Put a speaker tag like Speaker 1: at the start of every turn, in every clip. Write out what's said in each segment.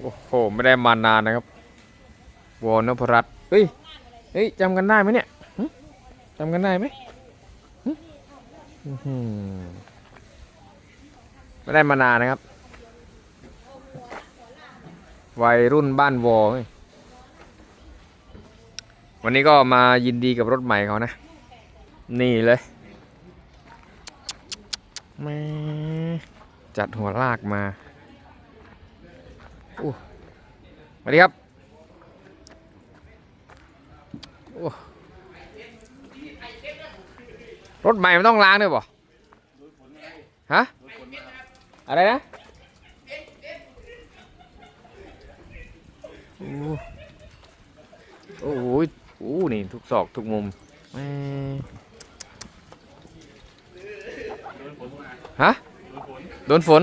Speaker 1: โอ้โห ไม่ได้มานานนะครับ วอนพรัตน์เฮ้ย เฮ้ยจำกันได้ไหมเนี่ยหึจำกันได้ไหมหึอื้อหือไม่ได้มานานนะครับ วัยรุ่นบ้านวอเฮ้ยวันนี้ก็มายินดีกับรถใหม่เขานะ นี่เลยแม่จัดหัวลากมา อู้สวัสดีครับโอ้รถใหม่มันต้องล้างด้วยป่ฮะ อะไรนะโอ้โอ้โหโอ้นี่ทุกซอกทุกมุมฮะ โดนฝน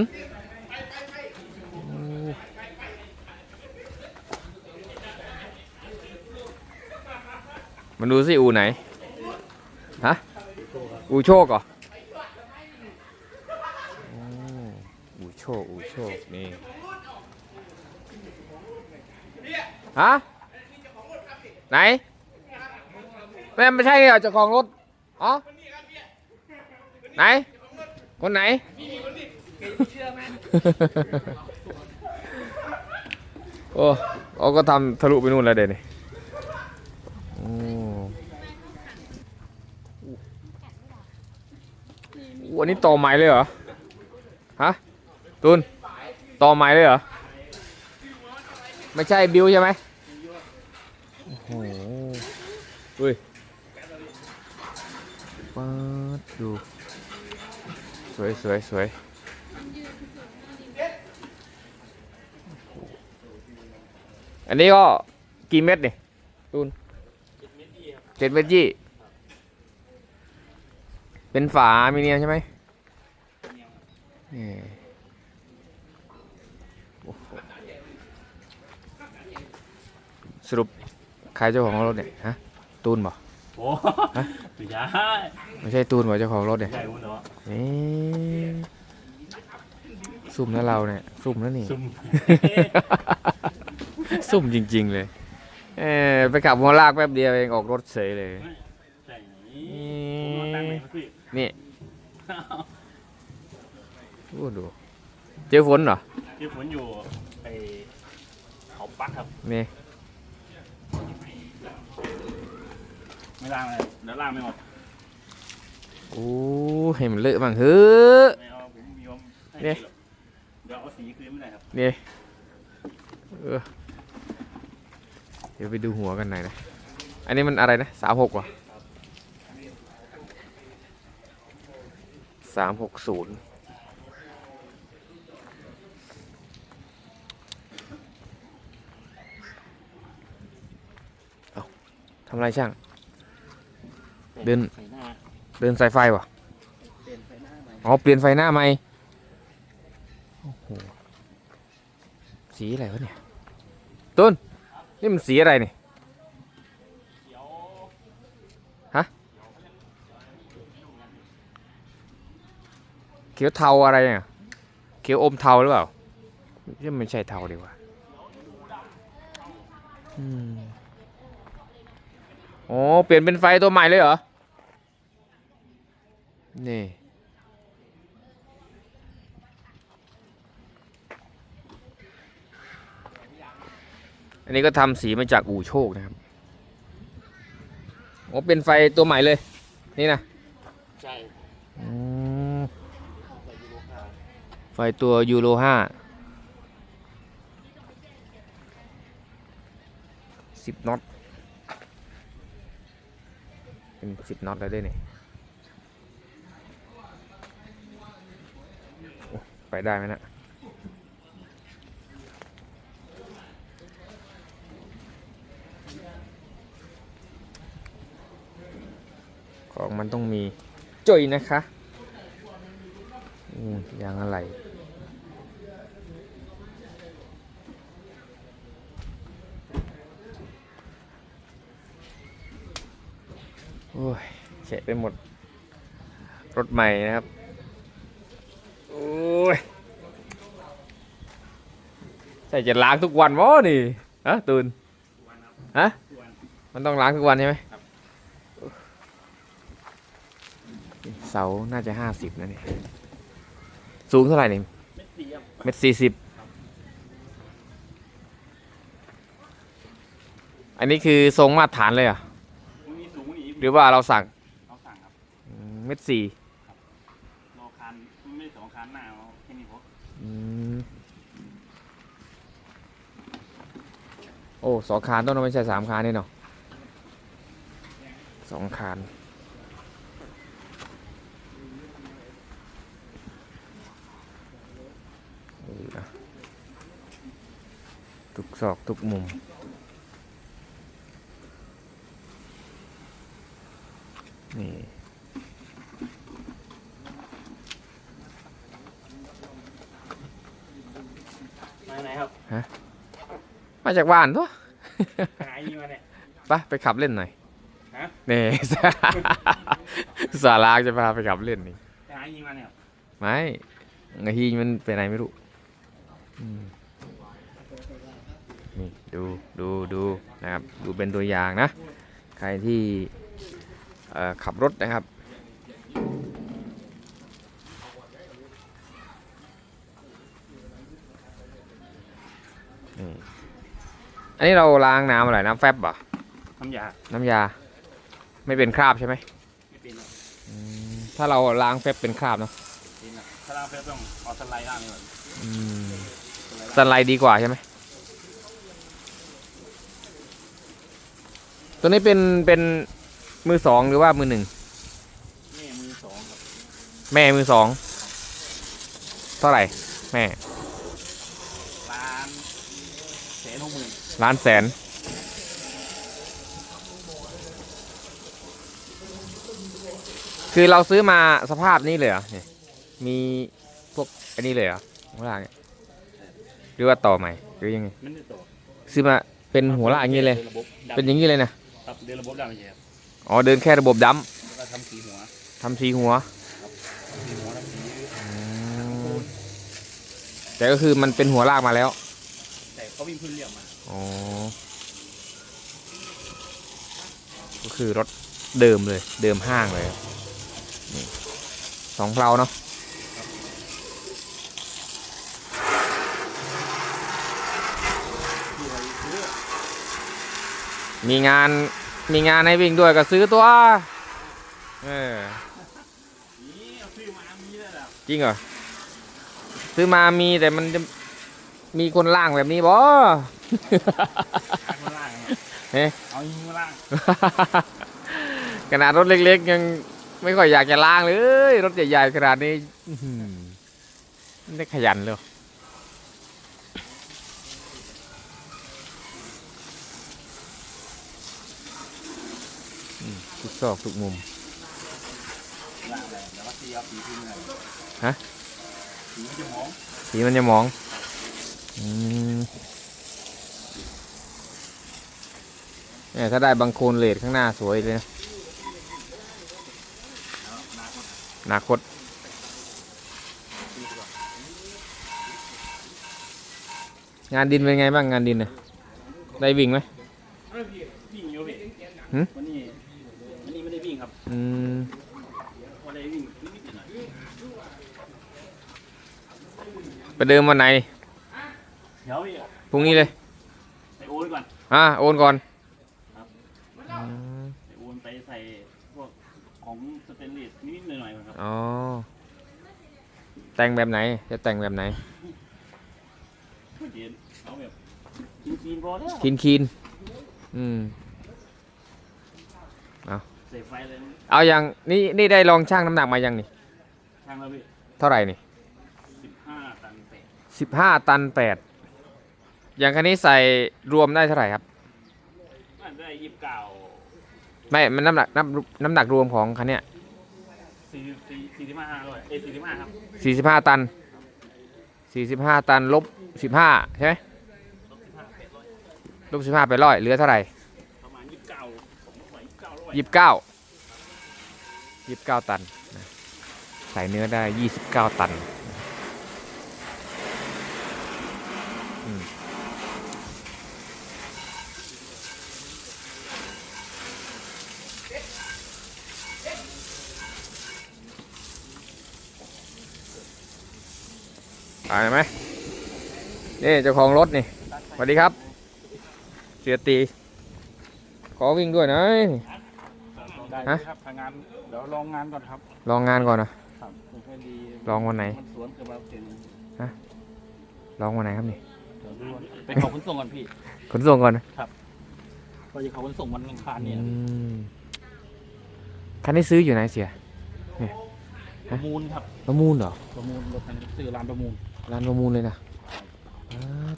Speaker 1: มันดูสิอูไหน ฮะ อูโชคเหรออ้อูโชค อูโชค นี่ ฮะ ไหนแม่ไม่ใช่เหรอเจ้าของรถอ๋อไหน คนไหนโอ้เขาก็ทำทะลุไปนู่นแล้วเดี๋ยวนี้ โอ้โหอันนี้ต่อไม้เลยเหรอ ฮะ ตุนต่อไม้เลยเหรอ ไม่ใช่บิวใช่ไหมโอ้โหอุ้ยปัดดูสวยสวยสวยอันนี้ก็กี่เม็ดนี่ตูนเจ็ดเม็ดยี่ เป็นฝามีเนียมใช่ไหมนี่โอ้โหสรุปใครเจ้าของรถเนี่ยฮะตูนบ่
Speaker 2: โอ้ไม่ใช่
Speaker 1: ไม่ใช่ตูนบ่เจ้าของรถเนี่ย
Speaker 2: ใช่คุณเหรอ
Speaker 1: นี่ซุ่มนะเราเนี่ยซุ่มนะนี่
Speaker 2: ซุ่ม
Speaker 1: ซุ่มจริง ๆ เลย เออไปขับหัวลากแป๊บเดียวเองออกรถเฉยเลย
Speaker 2: ใช่ผมมาตั้งไหนมาสิ
Speaker 1: นี่โอ้ดู เจอฝนเหรอ
Speaker 2: ที่ฝนอยู่ไอเขาปักครับ
Speaker 1: นี่
Speaker 2: ไม่ล่างเลยเดี๋ยวล่างไม่หมด
Speaker 1: โอ้ให้มันเลอะบ้างเฮ้อ
Speaker 2: ไม่เอาผมมีความให้
Speaker 1: เนี่ย
Speaker 2: เดี๋ยวเอาสีคืนไม่ได้ครับ
Speaker 1: นี่เออเดี๋ยวไปดูหัวกันหน่อยนะ อันนี้มันอะไรนะสามหกวะ สามหกศูนย์เอาทำไรช่าง เดิน
Speaker 2: ใส่หน้า
Speaker 1: เดินสายไฟวะ
Speaker 2: เปลี่ยนไฟหน้าใหม่
Speaker 1: อ๋อ เปลี่ยนไฟหน้าใหม่โอ้โห สีอะไรวะเนี่ยต้น นี่มันสีอะไรเนี่ย
Speaker 2: เขียว
Speaker 1: เทาอะไรอะเขียวอมเทาหรือเปล่าไม่ไม่ใช่เทาดีกว่าอืมโอ้เปลี่ยนเป็นไฟตัวใหม่เลยเหรอ นี่ อันนี้ก็ทำสีมาจากอู่โชคนะครับโอ้เป็นไฟตัวใหม่เลย นี่นะ
Speaker 2: ใช่
Speaker 1: อืม
Speaker 2: ใส่ยูโรคา
Speaker 1: ไฟตัวยูโรห้าสิบน็อต เป็นสิบน็อตแล้วด้วยนี่ไปได้ไหมนะของมันต้องมีจุยนะคะ อืมยางอะไร โอ้ยเฉะไปหมด รถใหม่นะครับ โอ้ยใช่จะล้างทุกวันวะนี่ฮะตูน
Speaker 2: วัน
Speaker 1: ฮะมันต้องล้างทุกวันใช่ไหมเสาน่าจะห้าสิบนะเนี่ยสูงเท่าไหร่นี่
Speaker 2: เม็ดสีครับ
Speaker 1: เมตรสี่สิบอันนี้คือทรงมาตรฐานเลยอะ รือว่าเราสั่ง
Speaker 2: เราสั่งครับ
Speaker 1: อืมเมตรสี่
Speaker 2: รอคานไม่ได้สองคานหน้าเราแค่นี้พอ
Speaker 1: อืมโอ้สองคานต้องไม่ใช่สามคานนี่เนาะสองคานนี่นะทุกซอกทุกมุม นี่
Speaker 2: มาไหนครับ
Speaker 1: มาจากบ้านตัว
Speaker 2: หายยี่มาเนี่ย
Speaker 1: ไปไปขับเล่นหน่อย
Speaker 2: ฮะ
Speaker 1: นี่ สาลากจะพาไปขับเล่นนี่
Speaker 2: หายยี่มาเนี่ยครับ
Speaker 1: ไม่ไอฮีมันไปไหนไม่รู้อืมนี่ดูดูดูนะครับ ดูเป็นตัวอย่างนะ ใครที่เอ่อขับรถนะครับ นี่ อันนี้เราล้างน้ำอะไรน้ำแฟบเหรอ
Speaker 2: น้ำยา
Speaker 1: น้ำยา ไม่เป็นคราบใช่ไหม
Speaker 2: ไม่เป็นหรอก
Speaker 1: อืมถ้าเราล้างแฟบเป็นคราบเนาะ
Speaker 2: เป็นหรอกถ้าเราไปต้องเอาสไลด์ล่างนี่ก่อน
Speaker 1: อืม
Speaker 2: สไลด์
Speaker 1: สไลด์ดีกว่าใช่ไหมตัวนี้เป็นเป็นมือสองหรือว่ามือหนึ่ง
Speaker 2: แม่มือสองครับ
Speaker 1: แม่มือสองเท่าไหร่แม่
Speaker 2: ล้านแสนหกหมื่น
Speaker 1: ล้านแสน คือเราซื้อมาสภาพนี้เลยเหรอเนี่ยมีพวกอันนี้เลยเหรอข้างล่างเนี่ยหรือว่าต่อใหม่หรือยังไง
Speaker 2: มันจะต่อ
Speaker 1: ซื้อมาเป็นหัวลากอย่างนี้เลย
Speaker 2: ดินระบบดำ
Speaker 1: เป็นอย่างนี้เลยนะครับ
Speaker 2: เดินระบบดำไม่ใช่ครับ
Speaker 1: อ๋อเดินแค่ระบบดัมป์
Speaker 2: แล้วก็ทำสีหัว
Speaker 1: ทำสีหัว
Speaker 2: สีหัวทำสี
Speaker 1: แต่ก็คือมันเป็นหัวลากมาแล้ว
Speaker 2: แต่เขาวิ่งพื้นเรียบมา
Speaker 1: อ๋อ ก็คือรถเดิมเลย เดิมห้างเลยสองเพลาเนาะมีงานมีงานให้วิ่งด้วยก็ซื้อตัว เออจริงเหรอ ซื้อมามีแต่มันจะมีคนล่างแบบนี้บ่
Speaker 2: ขายมาล่างครับ
Speaker 1: เอ๊ะ
Speaker 2: เอายิงมาล่าง
Speaker 1: ขนาดรถเล็ก ๆ ยังไม่ค่อยอยากจะล้างเลย รถใหญ่ๆขนาดนี้อื้อหือได้ขยันเลยทุกซอกทุกมุมฮะ
Speaker 2: สีมันจะมอง
Speaker 1: สีมันจะมองอืม เนี่ยถ้าได้บางโคลนเลดข้างหน้าสวยเลยนะ
Speaker 2: แล้วนาคต
Speaker 1: อนาคต
Speaker 2: ตีก่อน
Speaker 1: งานดินเป็นไงบ้างงานดินน่ะได้วิ่งไหม
Speaker 2: เอ้ยพี่วิ่งอยู่พี่
Speaker 1: หืม
Speaker 2: วันนี้วันนี้ไม่ได้วิ่งครับ
Speaker 1: อืม
Speaker 2: วันนี้วิ่งนิดๆหน่อย
Speaker 1: ไปเดิมวันไหน
Speaker 2: ๆเดี๋ยวพี่
Speaker 1: พรุ่งนี้เลย
Speaker 2: ไปโอนก่อน
Speaker 1: อะโอนก่อน
Speaker 2: ครับ
Speaker 1: อืม
Speaker 2: ไปโอนไปใส่พวกของสเตนเลสนิดๆหน่ อยๆก่อนครับ
Speaker 1: อ๋อ แต่งแบบไหน จะแต่งแบบไหน
Speaker 2: เดี๋ยวเอาแบบคลีนๆพอแล้ว
Speaker 1: คีนคีนอืม
Speaker 2: เสพไฟเลย
Speaker 1: เอาอย่างนี่นี่ได้ลองช่างน้ำหนักมายังนี่
Speaker 2: ช่างแล้วพี่
Speaker 1: เท่าไหร่นี่
Speaker 2: สิบห้าตันเศษ
Speaker 1: สิบห้าตันแปด อย่างคันนี้ใส่รวมได้เท่าไหร่ครับ
Speaker 2: มันได้ยี่สิบเก้า
Speaker 1: ไม่ มันน้ำหนักน้ำน้ำหนักรวมของคันเนี้ย
Speaker 2: สี่สี่สี่สิบห้าห้าร้อยเอ้ยสี่สิบห้าครับ
Speaker 1: สี่สิบห้าตันสี่สิบห้าตันลบสิบห้าใช่ไหม
Speaker 2: ลบสิบห้าแปดร้อย
Speaker 1: ลบสิบห้าไปร้อยเหลือเท่าไหร่
Speaker 2: ประมาณยี่สิบเก้าผมว่ายี่สิบเก้าร้อย
Speaker 1: ยี่สิบเก้ายี่สิบเก้าตันนะใส่เนื้อได้ยี่สิบเก้าตันายไหมนี่เจ้าของรถนี่สวัสดีครับ เสียตี ขอวิ่งด้วยหนะ
Speaker 2: ได้
Speaker 1: ฮะ
Speaker 2: ครับทางงานเดี๋ยวลองงานก่อนครับ
Speaker 1: ลองงานก่อนนะ ครับ
Speaker 2: ไม่ค่อยดี
Speaker 1: ลองวันไหน
Speaker 2: มันสวนกับเราเก่ง
Speaker 1: ลองวันไหนครับนี่
Speaker 2: เดี๋ยวดูไปขอขนส่งก่อนพี่
Speaker 1: ขนส่งก่อนนะ
Speaker 2: ก็จะขอขนส่งวันอังคาร
Speaker 1: อื
Speaker 2: เนี่ย
Speaker 1: มคันนี้ซื้ออยู่ไหนเสีย
Speaker 2: ประมูลครับ
Speaker 1: ประมูลเหรอ
Speaker 2: ประมูลรถทางซื้อร้านประมูล
Speaker 1: ร้านประมูลเลยนะอ่า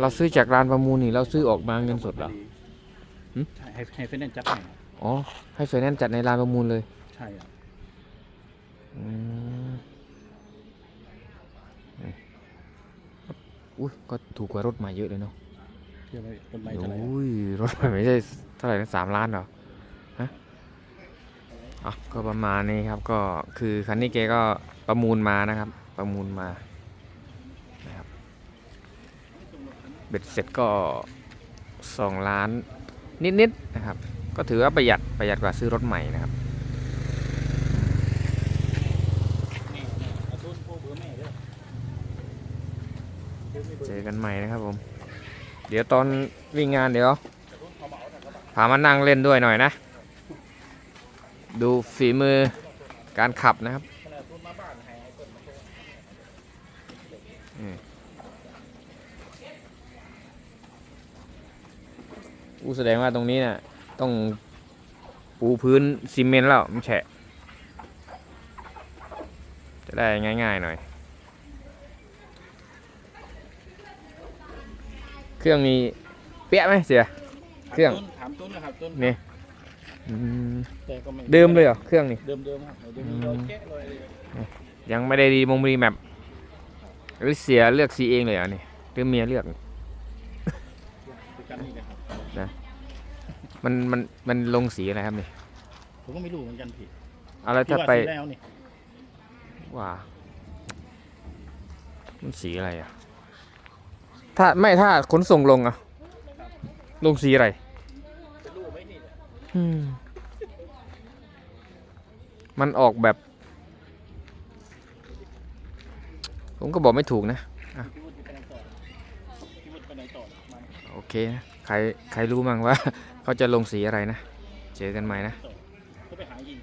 Speaker 1: เราซื้อจากร้านประมูลนี่เราซื้อออกมาเงินสดเหรอหึ
Speaker 2: ใช่ให้ให้เฟนแนนซ์จัดให้
Speaker 1: อ๋อ ให้ไฟแนนซ์จัดในร้านประมูลเลย
Speaker 2: ใช่ครับ
Speaker 1: อืมอุ้ยก็ถูกกว่ารถใหม่เยอะเลยเนาะ
Speaker 2: เดี๋ยวไปต้นไม้จะอะไร
Speaker 1: โอ้ยรถใหม่ไม่ใช่เท่าไหร่นะสามล้านเหรอฮะอะก็ประมาณนี้ครับก็คือคันนี้แกก็ประมูลมานะครับ ประมูลมานะครับเบ็ดเสร็จก็สองล้าน นิดๆนะครับ ก็ถือว่าประหยัดประหยัดกว่าซื้อรถใหม่นะครับ
Speaker 2: เอาต้นพวกเบอร์แม่ด้วย
Speaker 1: เจอกันใหม่นะครับผม เดี๋ยวตอนวิ่งงานเดี๋ยวพามานั่งเล่นด้วยหน่อยนะ ดูฝีมือการขับนะครับ อืมอู้แสดงว่าตรงนี้น่ะ ต้องปูพื้นซีเมนต์แล้วมันแฉะ จะได้ง่ายๆหน่อย เครื่องมีเปี้ยไหมเสีย เครื่อง
Speaker 2: ต้นถามต้นนะครับต้น
Speaker 1: นี่อืม
Speaker 2: แต่ก็ไม่
Speaker 1: เดิมเลยเหรอเครื่องนี่
Speaker 2: เดิมเดิมๆครับเดี๋ยวมีรอยแกะรอยอะไร
Speaker 1: ยังไม่ได้ดีมงรีแมป หรือเสียเลือกสีเองเลยเหรอนี่หรือเมียเลือก
Speaker 2: คือกันนี่นะครับ
Speaker 1: มันมันมันลงสีอะไรครับนี่
Speaker 2: ผมก็ไม่รู้เหมือนกันพี่
Speaker 1: เอาแล้ว
Speaker 2: ที่
Speaker 1: ถ้า
Speaker 2: ว่า
Speaker 1: ไป
Speaker 2: ซื้อแล้วนี่
Speaker 1: ว่ามันสีอะไรอะ ถ้าไม่ถ้าขนส่งลงอะ ลงสีอะไร
Speaker 2: จะรู้ไหมนี่
Speaker 1: อืมมันออกแบบ ผมก็บอกไม่ถูกนะโอเคนะใครใครรู้มั้งว่า เขาจะลงสีอะไรนะ เจอกันใหม่นะ
Speaker 2: ไปหายิง